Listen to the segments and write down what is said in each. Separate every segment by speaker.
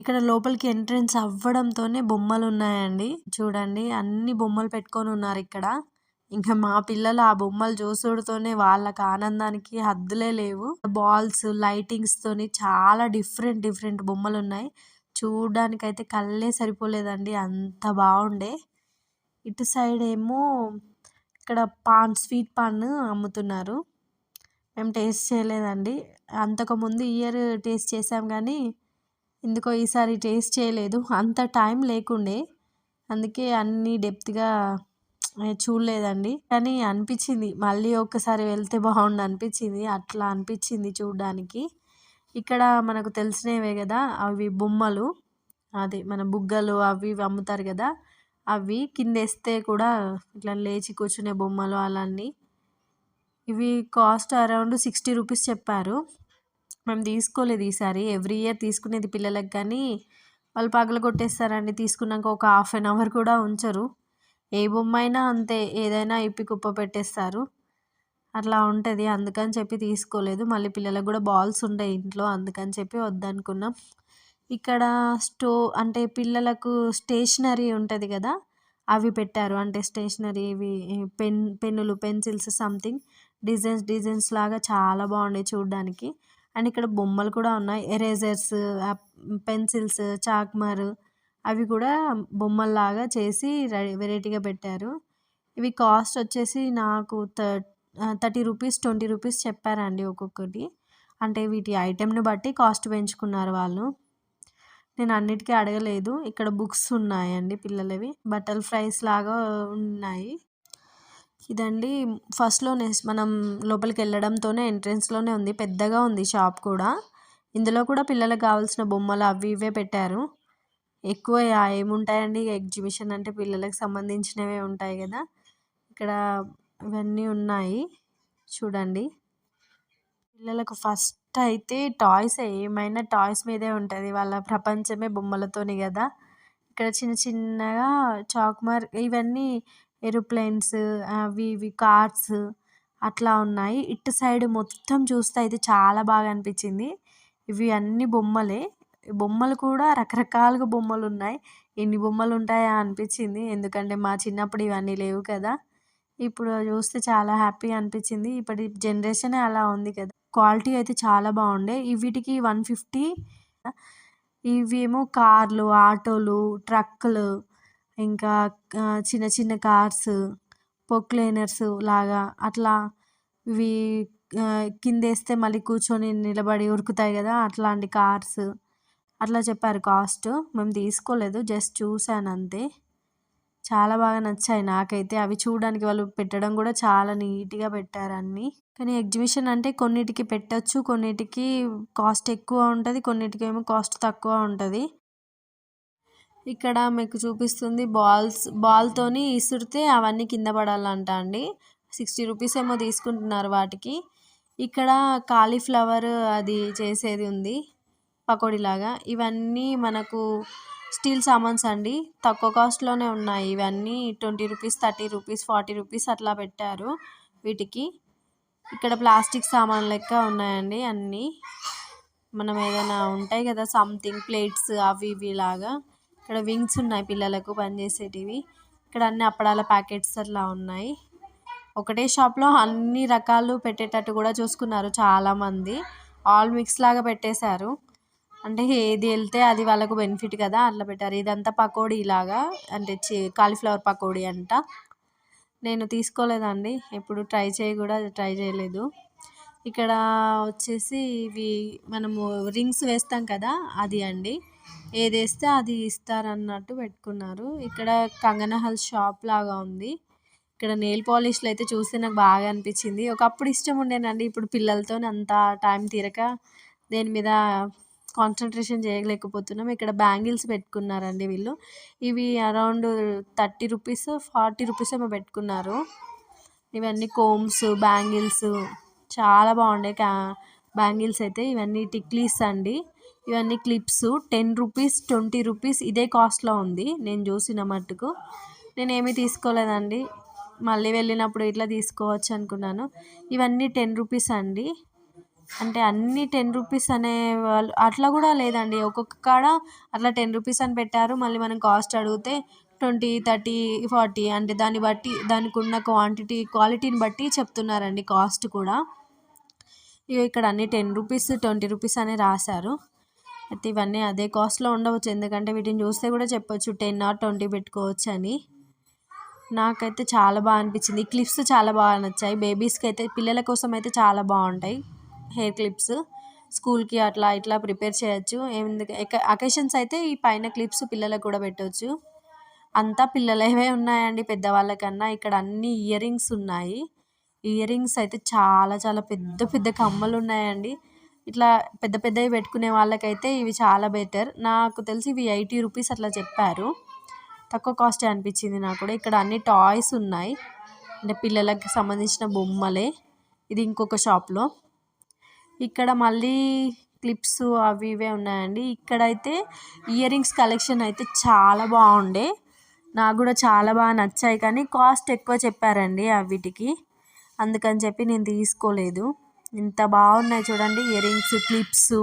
Speaker 1: ఇక్కడ లోపలికి ఎంట్రెన్స్ అవ్వడంతోనే బొమ్మలు ఉన్నాయండి చూడండి అన్ని బొమ్మలు పెట్టుకొని ఉన్నారు ఇక్కడ. ఇంకా మా పిల్లలు ఆ బొమ్మలు చూసుడుతోనే వాళ్ళకి ఆనందానికి హద్దులే లేవు. బాల్స్ లైటింగ్స్ తోని చాలా డిఫరెంట్ డిఫరెంట్ బొమ్మలు ఉన్నాయి చూడడానికి అయితే కళ్ళే సరిపోలేదండి అంత బాగుండే. ఇటు సైడ్ ఏమో ఇక్కడ పాన్ స్వీట్ పాన్ అమ్ముతున్నారు. మేము టేస్ట్ చేయలేదండి. అంతకుముందు ఇయర్ టేస్ట్ చేసాం కానీ ఎందుకో ఈసారి టేస్ట్ చేయలేదు. అంత టైం లేకుండే. అందుకే అన్ని డెప్త్గా చూడలేదండి. కానీ అనిపించింది. మళ్ళీ ఒక్కసారి వెళ్తే బాగుండు అనిపించింది అట్లా అనిపించింది చూడడానికి. ఇక్కడ మనకు తెలిసినవే కదా అవి బొమ్మలు. అదే మన బుగ్గలు అవి ఇవి అమ్ముతారు కదా అవి కింద వేస్తే కూడా ఇట్లా లేచి కూర్చునే బొమ్మలు అలాన్ని. ఇవి కాస్ట్ అరౌండ్ సిక్స్టీ రూపీస్ చెప్పారు. మేము తీసుకోలేదు ఈసారి. ఎవ్రీ ఇయర్ తీసుకునేది పిల్లలకు కానీ వాళ్ళు పగల కొట్టేస్తారండి తీసుకున్నాక ఒక హాఫ్ అన్ అవర్ కూడా ఉంచరు. ఏ బొమ్మ అయినా అంతే ఏదైనా ఇప్పి కుప్ప పెట్టేస్తారు. అట్లా ఉంటుంది. అందుకని చెప్పి తీసుకోలేదు. మళ్ళీ పిల్లలకు కూడా బాల్స్ ఉంటాయి ఇంట్లో. అందుకని చెప్పి వద్దనుకున్నాం. ఇక్కడ స్టో అంటే పిల్లలకు స్టేషనరీ ఉంటుంది కదా అవి పెట్టారు. అంటే స్టేషనరీ ఇవి పెన్ పెన్నులు పెన్సిల్స్ సంథింగ్ డిజైన్స్ డిజైన్స్ లాగా చాలా బాగున్నాయి చూడడానికి. అండ్ ఇక్కడ బొమ్మలు కూడా ఉన్నాయి. ఎరేజర్స్ పెన్సిల్స్ చాక్మర్ అవి కూడా బొమ్మల్లాగా చేసి వెరైటీగా పెట్టారు. ఇవి కాస్ట్ వచ్చేసి నాకు థర్టీ రూపీస్ ట్వంటీ రూపీస్ చెప్పారండి ఒక్కొక్కటి. అంటే వీటి ఐటెంని బట్టి కాస్ట్ పెంచుకున్నారు వాళ్ళు. నేను అన్నిటికీ అడగలేదు. ఇక్కడ బుక్స్ ఉన్నాయండి పిల్లలవి. బట్టల్ ఫ్రైస్ లాగా ఉన్నాయి. ఇదండి ఫస్ట్లోనే మనం లోపలికి వెళ్ళడంతోనే ఎంట్రెన్స్లోనే ఉంది పెద్దగా ఉంది షాప్ కూడా. ఇందులో కూడా పిల్లలకు కావాల్సిన బొమ్మలు అవి ఇవే పెట్టారు. ఎక్కువ ఏముంటాయండి? ఎగ్జిబిషన్ అంటే పిల్లలకు సంబంధించినవే ఉంటాయి కదా. ఇక్కడ ఇవన్నీ ఉన్నాయి. చూడండి. పిల్లలకు ఫస్ట్ అయితే టాయ్స్ ఏమైనా టాయ్స్ మీదే ఉంటుంది. వాళ్ళ ప్రపంచమే బొమ్మలతోని కదా. ఇక్కడ చిన్న చిన్నగా చాక్మార్ ఇవన్నీ ఏరోప్లేన్స్ అవి ఇవి కార్స్ అట్లా ఉన్నాయి. ఇటు సైడ్ మొత్తం చూస్తే అయితే చాలా బాగా అనిపించింది. ఇవి అన్ని బొమ్మలే. బొమ్మలు కూడా రకరకాలుగా బొమ్మలు ఉన్నాయి. ఎన్ని బొమ్మలు ఉంటాయా అనిపించింది. ఎందుకంటే మా చిన్నప్పుడు ఇవన్నీ లేవు కదా. ఇప్పుడు చూస్తే చాలా హ్యాపీగా అనిపించింది. ఇప్పటి జనరేషన్ అలా ఉంది కదా. క్వాలిటీ అయితే చాలా బాగుండే. వీటికి వన్ ఫిఫ్టీ ఇవేమో కార్లు ఆటోలు ట్రక్కులు ఇంకా చిన్న చిన్న కార్స్ పొక్లైనర్స్ లాగా అట్లా ఇవి కింద వేస్తే మళ్ళీ కూర్చొని నిలబడి ఉరుకుతాయి కదా అట్లాంటి కార్స్. అట్లా చెప్పారు కాస్ట్. మేము తీసుకోలేదు జస్ట్ చూసాను అంతే. చాలా బాగా నచ్చాయి నాకైతే. అవి చూడడానికి వాళ్ళు పెట్టడం కూడా చాలా నీట్గా పెట్టారు అన్నీ. కానీ ఎగ్జిబిషన్ అంటే కొన్నిటికి పెట్టచ్చు కొన్నిటికి కాస్ట్ ఎక్కువ ఉంటుంది కొన్నిటికి ఏమో కాస్ట్ తక్కువ ఉంటుంది. ఇక్కడ మీకు చూపిస్తుంది బాల్స్ బాల్తోని ఇసురితే అవన్నీ కింద పడాలంట అండి. సిక్స్టీ రూపీస్ ఏమో తీసుకుంటున్నారు వాటికి. ఇక్కడ కాలీఫ్లవర్ అది చేసేది ఉంది పకోడీలాగా. ఇవన్నీ మనకు స్టీల్ సామాన్స్ అండి. తక్కువ కాస్ట్లోనే ఉన్నాయి. ఇవన్నీ twenty rupees thirty rupees forty rupees అట్లా పెట్టారు వీటికి. ఇక్కడ ప్లాస్టిక్ సామాన్ లెక్క ఉన్నాయండి అన్నీ. మనం ఏదైనా ఉంటాయి కదా సంథింగ్ ప్లేట్స్ అవి ఇవి లాగా. ఇక్కడ వింగ్స్ ఉన్నాయి పిల్లలకు పనిచేసేటివి ఇక్కడ అన్ని అప్పడాల ప్యాకెట్స్ అట్లా ఉన్నాయి. ఒకటే షాప్లో అన్ని రకాలు పెట్టేటట్టు కూడా చూసుకున్నారు చాలామంది. ఆల్ మిక్స్ లాగా పెట్టేశారు. అంటే ఏది వెళ్తే అది వాళ్ళకు బెనిఫిట్ కదా అట్లా పెట్టారు. ఇదంతా పకోడీ లాగా అంటే చి కాలీఫ్లవర్ పకోడీ అంట. నేను తీసుకోలేదండి. ఎప్పుడు ట్రై చేయి కూడా ట్రై చేయలేదు. ఇక్కడ వచ్చేసి ఇవి మనము రింగ్స్ వేస్తాం కదా అది అండి. ఏది వేస్తే అది ఇస్తారన్నట్టు పెట్టుకున్నారు. ఇక్కడ కంగనహల్ షాప్ లాగా ఉంది. ఇక్కడ నెయిల్ పాలిష్లు అయితే చూస్తే నాకు బాగా అనిపించింది. ఒకప్పుడు ఇష్టం ఉండేనండి. ఇప్పుడు పిల్లలతో అంత టైం తీరక దేని మీద కాన్సన్ట్రేషన్ చేయలేకపోతున్నాం. ఇక్కడ బ్యాంగిల్స్ పెట్టుకున్నారండి వీళ్ళు. ఇవి around thirty rupees forty rupees ఏమో పెట్టుకున్నారు. ఇవన్నీ కోమ్స్ బ్యాంగిల్స్ చాలా బాగుండే క్యా బ్యాంగిల్స్ అయితే. ఇవన్నీ టిక్లీస్ అండి. ఇవన్నీ clips. Ten rupees twenty rupees ఇదే కాస్ట్లో ఉంది. నేను చూసిన మట్టుకు. నేను ఏమీ తీసుకోలేదండి. మళ్ళీ వెళ్ళినప్పుడు ఇట్లా తీసుకోవచ్చు అనుకున్నాను. ఇవన్నీ టెన్ రూపీస్ అండి. అంటే అన్ని టెన్ రూపీస్ అనే వాళ్ళు అట్లా కూడా లేదండి. ఒక్కొక్క కాడ అట్లా టెన్ రూపీస్ అని పెట్టారు. మళ్ళీ మనం కాస్ట్ అడిగితే ట్వంటీ థర్టీ ఫార్టీ అంటే దాన్ని బట్టి దానికి ఉన్న క్వాంటిటీ క్వాలిటీని బట్టి చెప్తున్నారండి కాస్ట్ కూడా. ఇక ఇక్కడ అన్ని టెన్ రూపీస్ ట్వంటీ రూపీస్ అనే రాశారు. అయితే ఇవన్నీ అదే కాస్ట్లో ఉండవచ్చు. ఎందుకంటే వీటిని చూస్తే కూడా చెప్పొచ్చు టెన్ ఆర్ ట్వంటీ పెట్టుకోవచ్చు అని. నాకైతే చాలా బాగా అనిపించింది. క్లిప్స్ చాలా బాగా నచ్చాయి. బేబీస్కి అయితే పిల్లల కోసం అయితే చాలా బాగుంటాయి హెయిర్ క్లిప్స్. స్కూల్కి అట్లా ఇట్లా ప్రిపేర్ చేయొచ్చు. ఎందుకు అకేషన్స్ అయితే ఈ పైన క్లిప్స్ పిల్లలకు కూడా పెట్టవచ్చు అంతా పిల్లలవే ఉన్నాయండి పెద్దవాళ్ళకన్నా. ఇక్కడ అన్ని ఇయర్ రింగ్స్ ఉన్నాయి. ఇయర్ రింగ్స్ అయితే చాలా చాలా పెద్ద పెద్ద కమ్మలు ఉన్నాయండి. ఇట్లా పెద్ద పెద్దవి పెట్టుకునే వాళ్ళకైతే ఇవి చాలా బెటర్ నాకు తెలిసి ఇవి ఎయిటీ రూపీస్ అట్లా చెప్పారు. తక్కువ కాస్టే అనిపించింది నాకు కూడా. ఇక్కడ అన్ని టాయ్స్ ఉన్నాయి. అంటే పిల్లలకి సంబంధించిన బొమ్మలే. ఇది ఇంకొక షాప్లో ఇక్కడ మళ్ళీ క్లిప్స్ అవి ఇవే ఉన్నాయండి. ఇక్కడైతే ఇయర్ రింగ్స్ కలెక్షన్ అయితే చాలా బాగుండే. నాకు కూడా చాలా బాగా నచ్చాయి. కానీ కాస్ట్ ఎక్కువ చెప్పారండి వీటికి. అందుకని చెప్పి నేను తీసుకోలేదు. ఇంత బాగున్నాయి చూడండి ఇయర్ రింగ్స్ క్లిప్స్.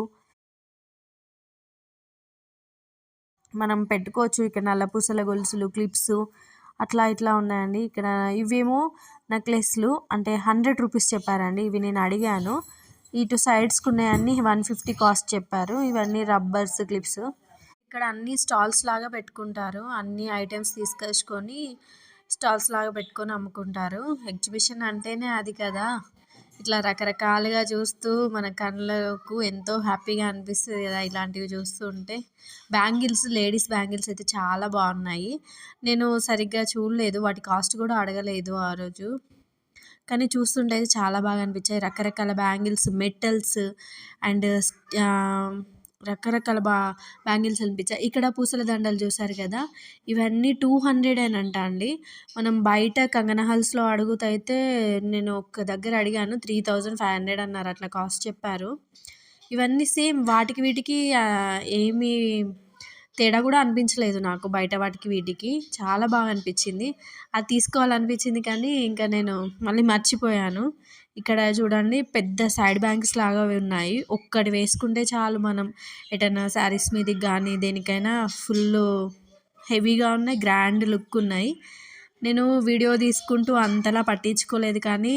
Speaker 1: మనం పెట్టుకోవచ్చు ఇక్కడ నల్లపూసల గొలుసులు క్లిప్స్. అట్లా ఇట్లా ఉన్నాయండి. ఇక్కడ ఇవేమో నెక్లెస్లు అంటే హండ్రెడ్ రూపీస్ చెప్పారండి. ఇవి నేను అడిగాను. ఇటు సైడ్స్కి ఉన్నాయన్నీ వన్ ఫిఫ్టీ కాస్ట్ చెప్పారు. ఇవన్నీ రబ్బర్స్ క్లిప్స్. ఇక్కడ అన్ని స్టాల్స్ లాగా పెట్టుకుంటారు. అన్ని ఐటమ్స్ తీసుకొచ్చుకొని స్టాల్స్ లాగా పెట్టుకొని అమ్ముకుంటారు. ఎగ్జిబిషన్ అంటేనే అది కదా. ఇట్లా రకరకాలుగా చూస్తూ మన కళ్ళకు ఎంతో హ్యాపీగా అనిపిస్తుంది కదా ఇలాంటివి చూస్తూ ఉంటే. బ్యాంగిల్స్ లేడీస్ బ్యాంగిల్స్ అయితే చాలా బాగున్నాయి. నేను సరిగ్గా చూడలేదు వాటి కాస్ట్ కూడా అడగలేదు ఆ రోజు. కానీ చూస్తుంటే అయితే చాలా బాగా అనిపించాయి. రకరకాల బ్యాంగిల్స్ మెటల్స్ అండ్ రకరకాల బా బ్యాంగిల్స్ అనిపించాయి ఇక్కడ పూసల దండలు చూసారు కదా ఇవన్నీ టూ హండ్రెడ్ అని అంట అండి. మనం బయట కంగన హల్స్లో అడుగుతైతే నేను ఒక దగ్గర అడిగాను త్రీ థౌజండ్ ఫైవ్ హండ్రెడ్ అన్నారు అట్లా కాస్ట్ చెప్పారు. ఇవన్నీ సేమ్ వాటికి వీటికి ఏమీ తేడా కూడా అనిపించలేదు నాకు బయట వాటికి వీటికి. చాలా బాగా అనిపించింది. అది తీసుకోవాలనిపించింది కానీ ఇంకా నేను మళ్ళీ మర్చిపోయాను. ఇక్కడ చూడండి పెద్ద సైడ్ బ్యాంక్స్ లాగా ఉన్నాయి. ఒక్కటి వేసుకుంటే చాలు మనం ఎటైనా శారీస్ మీదకి కానీ దేనికైనా ఫుల్ హెవీగా ఉన్నాయి గ్రాండ్ లుక్ ఉన్నాయి. నేను వీడియో తీసుకుంటూ అంతలా పట్టించుకోలేదు కానీ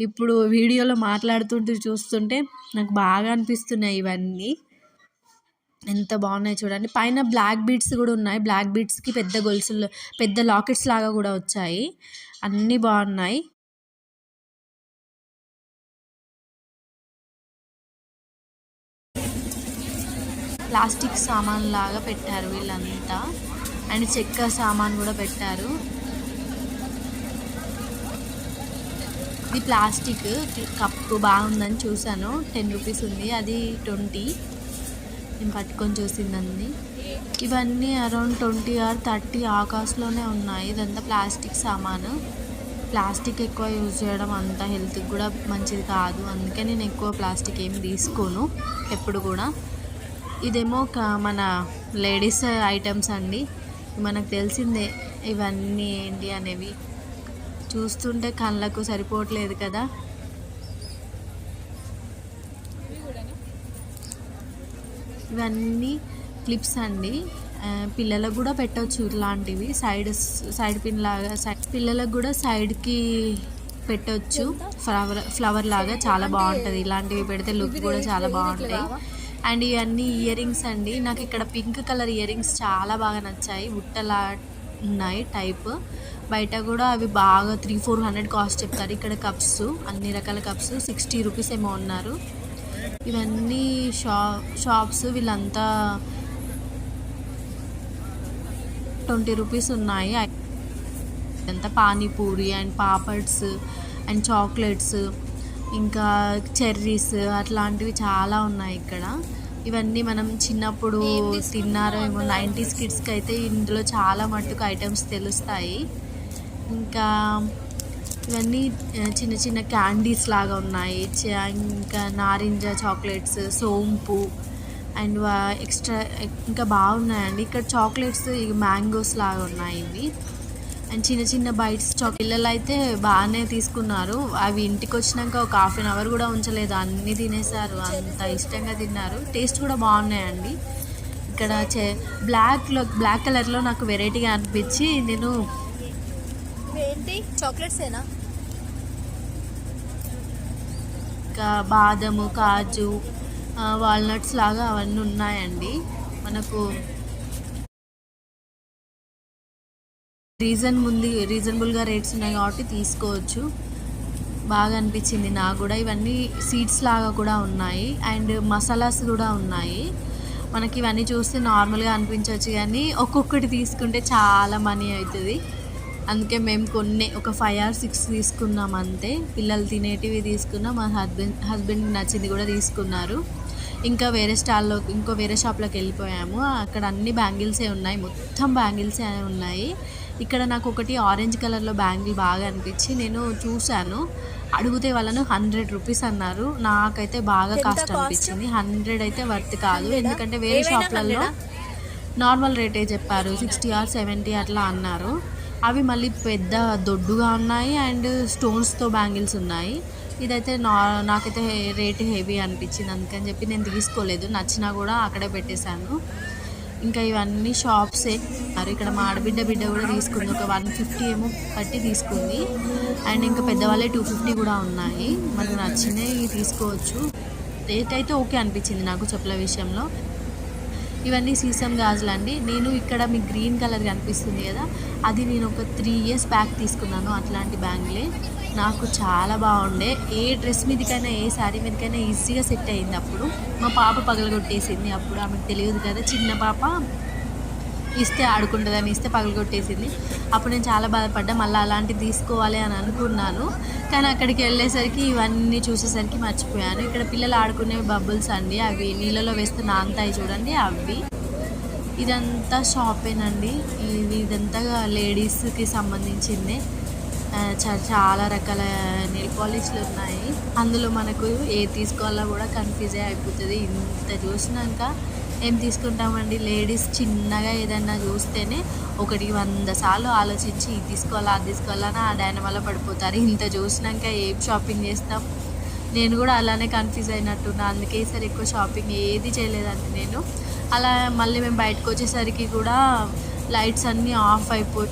Speaker 1: ఇప్పుడు వీడియోలో మాట్లాడుతుంటూ చూస్తుంటే నాకు బాగా అనిపిస్తున్నాయి ఇవన్నీ. ఎంత బాగున్నాయి చూడండి. పైన బ్లాక్ బీడ్స్ కూడా ఉన్నాయి. బ్లాక్ బీడ్స్కి పెద్ద గొలుసులు పెద్ద లాకెట్స్ లాగా కూడా వచ్చాయి. అన్నీ బాగున్నాయి. ప్లాస్టిక్ సామాన్ లాగా పెట్టారు వీళ్ళంతా. అండ్ చెక్క సామాన్ కూడా పెట్టారు. ఇది ప్లాస్టిక్ కప్పు బాగుందని చూశాను. టెన్ రూపీస్ ఉంది అది ట్వంటీ. నేను పట్టుకొని చూసిందండి. ఇవన్నీ అరౌండ్ ట్వంటీ ఆర్ థర్టీ ఆకాశలోనే ఉన్నాయి. ఇదంతా ప్లాస్టిక్ సామాను. ప్లాస్టిక్ ఎక్కువ యూజ్ చేయడం అంత హెల్త్కి కూడా మంచిది కాదు. అందుకే నేను ఎక్కువ ప్లాస్టిక్ ఏమి తీసుకోను ఎప్పుడు కూడా. ఇదేమో మన లేడీస్ ఐటమ్స్ అండి. మనకు తెలిసిందే ఇవన్నీ ఏంటి అనేవి. చూస్తుంటే కళ్ళకు సరిపోవట్లేదు కదా. ఇవన్నీ క్లిప్స్ అండి. పిల్లలకు కూడా పెట్టవచ్చు ఇలాంటివి. సైడ్ సైడ్ పిన్ లాగా పిల్లలకు కూడా సైడ్కి పెట్టవచ్చు ఫ్లవర్ ఫ్లవర్ లాగా చాలా బాగుంటుంది. ఇలాంటివి పెడితే లుక్ కూడా చాలా బాగుంటాయి. అండ్ ఇవన్నీ ఇయర్ రింగ్స్ అండి. నాకు ఇక్కడ పింక్ కలర్ ఇయర్ రింగ్స్ చాలా బాగా నచ్చాయి. బుట్టలా ఉన్నాయి టైప్. బయట కూడా అవి బాగా త్రీ ఫోర్ హండ్రెడ్ కాస్ట్ చెప్తారు. ఇక్కడ కప్స్ అన్ని రకాల కప్స్. సిక్స్టీ రూపీస్ ఏమో ఉన్నారు ఇవన్నీ షా షాప్స్ వీళ్ళంతా ట్వంటీ రూపీస్ ఉన్నాయి. అంతా panipuri and papads and chocolates. ఇంకా చెర్రీస్ అట్లాంటివి చాలా ఉన్నాయి ఇక్కడ. ఇవన్నీ మనం చిన్నప్పుడు తిన్నారో ఏమో నైంటీస్ కిడ్స్కి అయితే ఇందులో చాలా మట్టుకు ఐటమ్స్ తెలుస్తాయి. ఇంకా ఇవన్నీ చిన్న చిన్న క్యాండీస్ లాగా ఉన్నాయి. ఇంకా నారింజ చాక్లెట్స్ సోంపు అండ్ ఎక్స్ట్రా ఇంకా బాగున్నాయండి. ఇక్కడ చాక్లెట్స్ మ్యాంగోస్ లాగా ఉన్నాయి ఇవి. అండ్ చిన్న చిన్న బైట్స్ చాక్ పిల్లలు అయితే బాగానే తీసుకున్నారు. అవి ఇంటికి వచ్చినాక ఒక హాఫ్ అన్ అవర్ కూడా ఉంచలేదు. అన్నీ తినేసారు అంత ఇష్టంగా తిన్నారు. టేస్ట్ కూడా బాగున్నాయండి. ఇక్కడ చే బ్లాక్లో బ్లాక్ కలర్లో నాకు వెరైటీగా అనిపించి నేను
Speaker 2: ఏంటి? చాక్లెట్స్ ఏనా?
Speaker 1: ఇంకా బాదము కాజు వాల్నట్స్ లాగా అవన్నీ ఉన్నాయండి. మనకు రీజన్ ఉంది రీజనబుల్గా రేట్స్ ఉన్నాయి కాబట్టి తీసుకోవచ్చు. బాగా అనిపించింది నాకు కూడా. ఇవన్నీ సీడ్స్ లాగా కూడా ఉన్నాయి. అండ్ మసాలాస్ కూడా ఉన్నాయి. మనకి ఇవన్నీ చూస్తే నార్మల్గా అనిపించవచ్చు కానీ ఒక్కొక్కటి తీసుకుంటే చాలా మనీ అవుతుంది. అందుకే మేము కొన్ని ఒక ఫైవ్ ఆర్ సిక్స్ తీసుకున్నాం అంతే. పిల్లలు తినేటివి తీసుకున్నాం. మా హస్బెండ్ హస్బెండ్కి నచ్చింది కూడా తీసుకున్నారు. ఇంకా వేరే స్టాల్లో ఇంకో వేరే షాప్లోకి వెళ్ళిపోయాము. అక్కడ అన్ని బ్యాంగిల్సే ఉన్నాయి. మొత్తం బ్యాంగిల్సే ఉన్నాయి. ఇక్కడ నాకు ఒకటి ఆరెంజ్ కలర్లో బ్యాంగిల్ బాగా అనిపించి నేను చూశాను. అడిగితే వాళ్ళను హండ్రెడ్ రూపీస్ అన్నారు. నాకైతే బాగా కాస్ట్? అనిపించింది. హండ్రెడ్ అయితే వర్త్ కాదు.
Speaker 2: 100 ఆ?
Speaker 1: ఎందుకంటే వేరే షాప్లలో
Speaker 2: 100
Speaker 1: నార్మల్ రేటే చెప్పారు. సిక్స్టీ ఆర్ సెవెంటీ అట్లా అన్నారు. అవి మళ్ళీ పెద్ద దొడ్డుగా ఉన్నాయి అండ్ స్టోన్స్తో బ్యాంగిల్స్ ఉన్నాయి. ఇదైతే నా నాకైతే రేట్ హెవీ అనిపించింది. అందుకని చెప్పి నేను తీసుకోలేదు. నచ్చినా కూడా అక్కడే పెట్టేశాను. ఇంకా ఇవన్నీ షాప్సే. మరి ఇక్కడ మా ఆడబిడ్డ బిడ్డ కూడా తీసుకుంది. ఒక వన్ ఫిఫ్టీ ఏమో పట్టి తీసుకుంది. అండ్ ఇంకా పెద్దవాళ్ళే టూ ఫిఫ్టీ కూడా ఉన్నాయి. మనకు నచ్చినవి తీసుకోవచ్చు. రేట్ అయితే ఓకే అనిపించింది నాకు చెప్పుల విషయంలో. ఇవన్నీ సీసం గాజులు అండి. నేను ఇక్కడ మీకు గ్రీన్ కలర్ కనిపిస్తుంది కదా. అది నేను ఒక త్రీ ఇయర్స్ బ్యాక్ తీసుకున్నాను అట్లాంటి బ్యాంగిలే. నాకు చాలా బాగుండే. ఏ డ్రెస్ మీదకైనా ఏ శారీ మీదకైనా ఈజీగా సెట్ అయింది అప్పుడు. మా పాప పగలగొట్టేసింది అప్పుడు. ఆమెకు తెలియదు కదా చిన్న పాప ఇస్తే ఆడుకుంటుందని ఇస్తే పగలగొట్టేసింది. అప్పుడు నేను చాలా బాధపడ్డా మళ్ళీ అలాంటివి తీసుకోవాలి అని అనుకున్నాను. కానీ అక్కడికి వెళ్ళేసరికి ఇవన్నీ చూసేసరికి మర్చిపోయాను. ఇక్కడ పిల్లలు ఆడుకునే బబుల్స్ అండి అవి నీళ్ళలో వేస్తే నాంతాయి చూడండి అవి. ఇదంతా షాపేనండి. ఇది ఇదంతా లేడీస్కి సంబంధించిందే. చాలా రకాల నెయిల్ పాలిష్లు ఉన్నాయి. అందులో మనకు ఏ తీసుకోవాలో కూడా కన్ఫ్యూజ్ అయిపోతుంది. ఇంత చూసినాక ఏం తీసుకుంటామండి? లేడీస్ చిన్నగా ఏదైనా చూస్తేనే ఒకటి వంద సార్లు ఆలోచించి ఇది తీసుకోవాలా అది తీసుకోవాలని ఆ డైన వల్ల పడిపోతారు. ఇంత చూసినాక ఏం షాపింగ్ చేస్తాం? నేను కూడా అలానే కన్ఫ్యూజ్ అయినట్టున్నా. అందుకే ఈసారి ఎక్కువ షాపింగ్ ఏది చేయలేదండి నేను. అలా మళ్ళీ మేము బయటకు వచ్చేసరికి కూడా లైట్స్ అన్నీ ఆఫ్ అయిపోయి